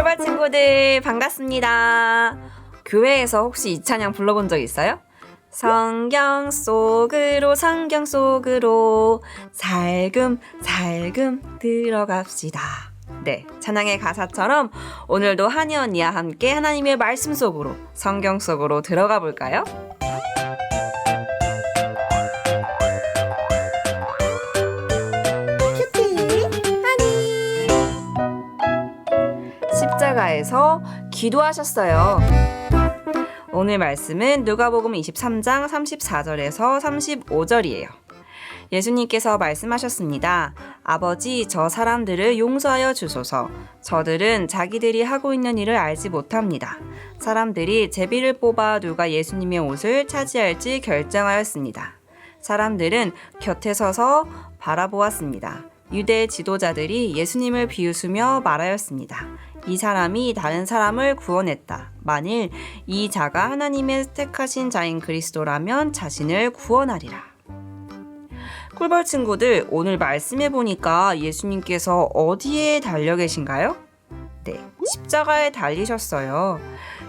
꿀벌 친구들 반갑습니다. 교회에서 혹시 이 찬양 불러본 적 있어요? 성경 속으로 성경 속으로 살금 살금 들어갑시다. 네, 찬양의 가사처럼 오늘도 한이 언니와 함께 하나님의 말씀 속으로 성경 속으로 들어가 볼까요? 십자가에서 기도하셨어요. 오늘 말씀은 누가복음 23장 34절에서 35절이에요. 예수님께서 말씀하셨습니다. 아버지, 저 사람들을 용서하여 주소서. 저들은 자기들이 하고 있는 일을 알지 못합니다. 사람들이 제비를 뽑아 누가 예수님의 옷을 차지할지 결정하였습니다. 사람들은 곁에 서서 바라보았습니다. 유대 지도자들이 예수님을 비웃으며 말하였습니다. 이 사람이 다른 사람을 구원했다. 만일 이 자가 하나님의 택하신 자인 그리스도라면 자신을 구원하리라. 꿀벌 친구들, 오늘 말씀해 보니까 예수님께서 어디에 달려 계신가요? 네, 십자가에 달리셨어요.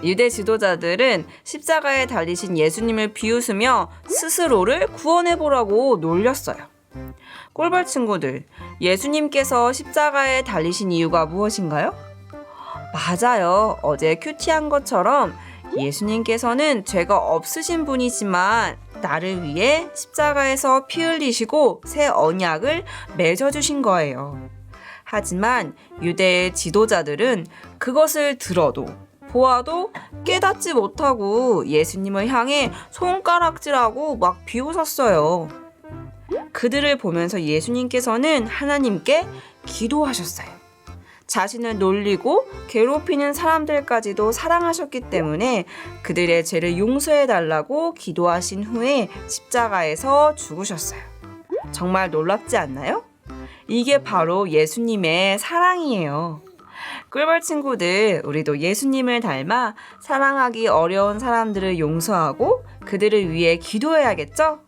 유대 지도자들은 십자가에 달리신 예수님을 비웃으며 스스로를 구원해 보라고 놀렸어요. 꿀벌 친구들, 예수님께서 십자가에 달리신 이유가 무엇인가요? 맞아요. 어제 큐티한 것처럼 예수님께서는 죄가 없으신 분이지만 나를 위해 십자가에서 피 흘리시고 새 언약을 맺어주신 거예요. 하지만 유대의 지도자들은 그것을 들어도 보아도 깨닫지 못하고 예수님을 향해 손가락질하고 막 비웃었어요. 그들을 보면서 예수님께서는 하나님께 기도하셨어요. 자신을 놀리고 괴롭히는 사람들까지도 사랑하셨기 때문에 그들의 죄를 용서해 달라고 기도하신 후에 십자가에서 죽으셨어요. 정말 놀랍지 않나요? 이게 바로 예수님의 사랑이에요. 꿀벌 친구들, 우리도 예수님을 닮아 사랑하기 어려운 사람들을 용서하고 그들을 위해 기도해야겠죠?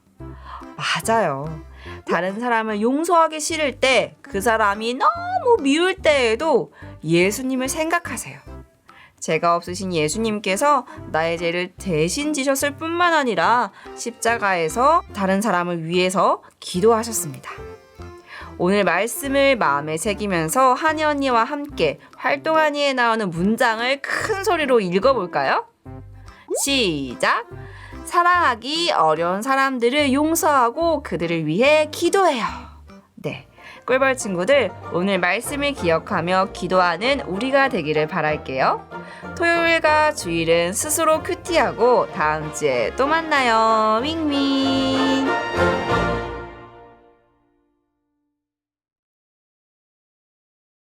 맞아요. 다른 사람을 용서하기 싫을 때, 그 사람이 너무 미울 때에도 예수님을 생각하세요. 죄가 없으신 예수님께서 나의 죄를 대신 지셨을 뿐만 아니라 십자가에서 다른 사람을 위해서 기도하셨습니다. 오늘 말씀을 마음에 새기면서 한이 언니와 함께 활동하니에 나오는 문장을 큰 소리로 읽어볼까요? 시작! 사랑하기 어려운 사람들을 용서하고 그들을 위해 기도해요. 네. 꿀벌 친구들, 오늘 말씀을 기억하며 기도하는 우리가 되기를 바랄게요. 토요일과 주일은 스스로 큐티하고 다음 주에 또 만나요. 윙윙.